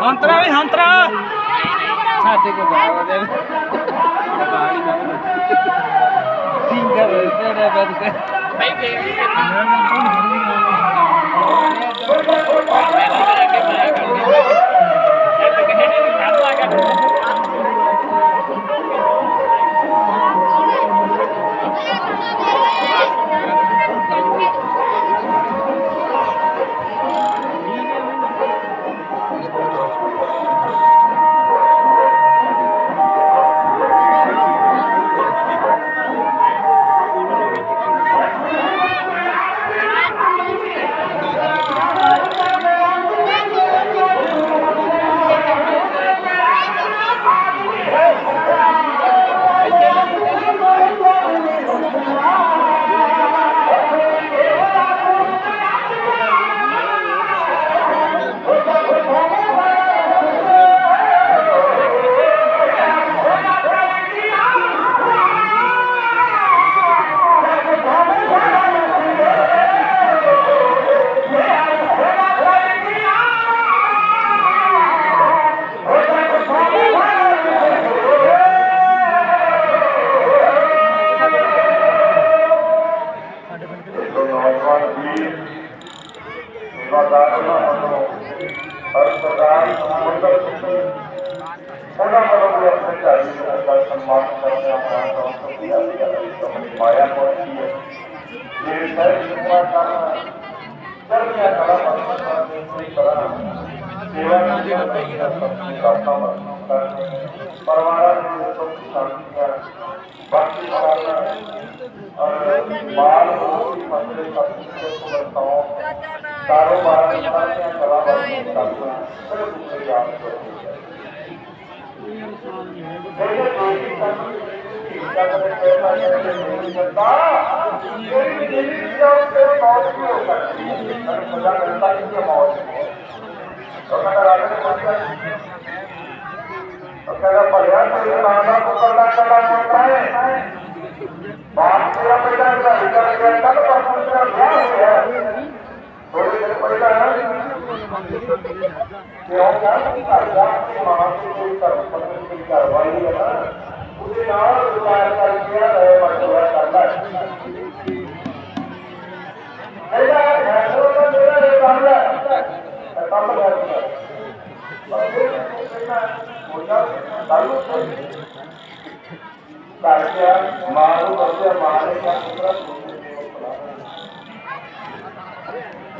ਹੰਤਰਾ ਵੀ ਹੰਤਰਾ। ਸਾਡੇ ਕੋ ਬਾਵਾ ਦੇ ਬਾਣੀ ਨਾ ਸਿੰਗਰ ਜਿਹੜਾ ਬਦਕ ਬਈ ਬਈ का सम्मान करते हमारा डॉक्टर दिया तो हमें माया पहुँची है ये सर जितना काम सर क्या कला पसंद करते सही कला सेवा की सबकी करता परिवार में सबकी शांति का भक्ति करना और बाल की मंदिर का करता हूँ कारोबार कला करना सब दूसरे काम करते हैं देखिए देवी का इसका कभी कहना है नहीं करता कोई देवी का उसके मौत भी हो सकती है मैंने सजा करता है कि मौत तो कहता राजा ने पूछा तो कहता भैया तो नाना पुत्र का कला होता है बाप मेरा बेटा मेरा बेटा बेटा ना क्यों क्या करता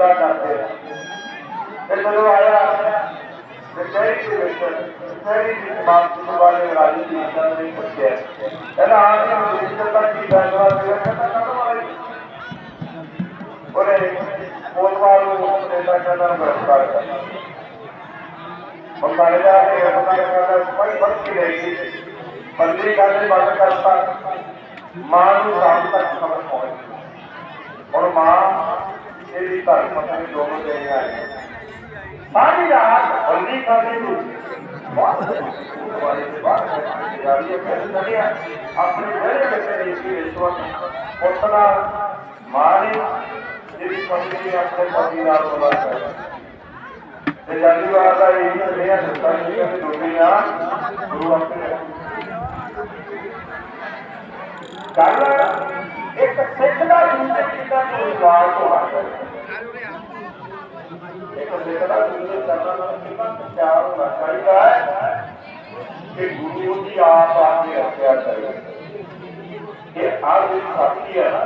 चिंता करते दिया फिर जो आया कचहरी के भीतर कचहरी की समाप्त होने वाले राजू की इच्छा नहीं पूछे पहला आगे ज़िंदा की फैसला दिया कहता करो भाई। बोले मोटवार को नेता करना। गिरफ़्तार करना बंगालेजा के गिरफ़्तार करना बड़ी भक्ति रहेगी। बंदी करने बंद करता, माँ राम तक खबर और माँ मेरी बात पत्नी दोनों देने आए। सारी रात बंदी करने को अपने बड़े बेटे ने इसकी रिश्वत उतना मारे, मेरी पत्नी ने अपने पति नाल बोला जाली वाला का यही मेरा सत्ता दुनिया गुरु अपने कल ਇੱਕ ਸਿੱਖ ਦਾ ਦੂਜੇ ਕਿੰਨਾ ਤੋਂ ਵਿਵਾਦ ਤੋਂ ਹਟ ਇੱਕ ਸਿੱਖ ਦਾ ਦੂਜੇ ਕਰਨਾ ਨਾਲ ਕਿੰਨਾ ਪਿਆਰ ਹੋਣਾ ਚਾਹੀਦਾ ਹੈ ਕਿ ਗੁਰੂ ਦੀ ਆਪ ਆ ਕੇ ਰੱਖਿਆ ਕਰੇ। ਇਹ ਆਪ ਦੀ ਸਾਥੀ ਹੈ ਨਾ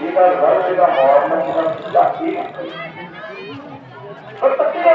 ਇਹਦਾ ਰੰਗ ਇਹਦਾ ਹਾਰਮੋਨ ਇਹਦਾ ਝਾਕੀ ਪਰ ਤੱਕਿਓ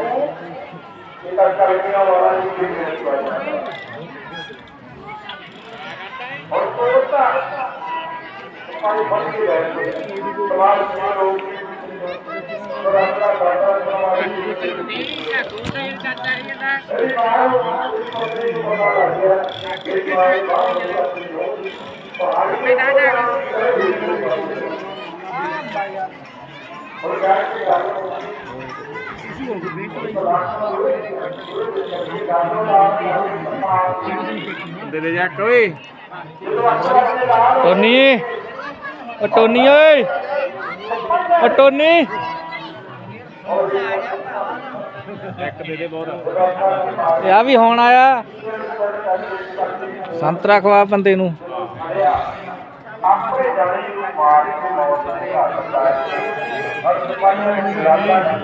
kita kalimnya orang yang diberi और कोयता हमारी बन के रहे समाज में लोग और अपना दादा हमारी अरे बाहर मंत्री को बता दिया कि हमारे बाहर और गाय के कारण ਦੇ ਜਾ ਕੋਈ ਟੋਨੀ, ਓ ਟੋਨੀ ਓਏ। ਓ ਟੋਨੀ। ਇੱਕ ਦੇ ਦੇ ਬਹੁਤ ਇਹ ਆ ਵੀ ਹੁਣ ਆਇਆ। ਸੰਤਰਾ ਖਵਾ ਬੰਦੇ ਨੂੰ। ਆਪਣੇ ਜਾਣੇ ਨੂੰ ਮਾਰ ਕੇ ਮੌਤ ਦੇ ਘਾਟ ਹੈ ਹਰ ਸਮਾਜ ਵਿੱਚ ਰਾਜਾ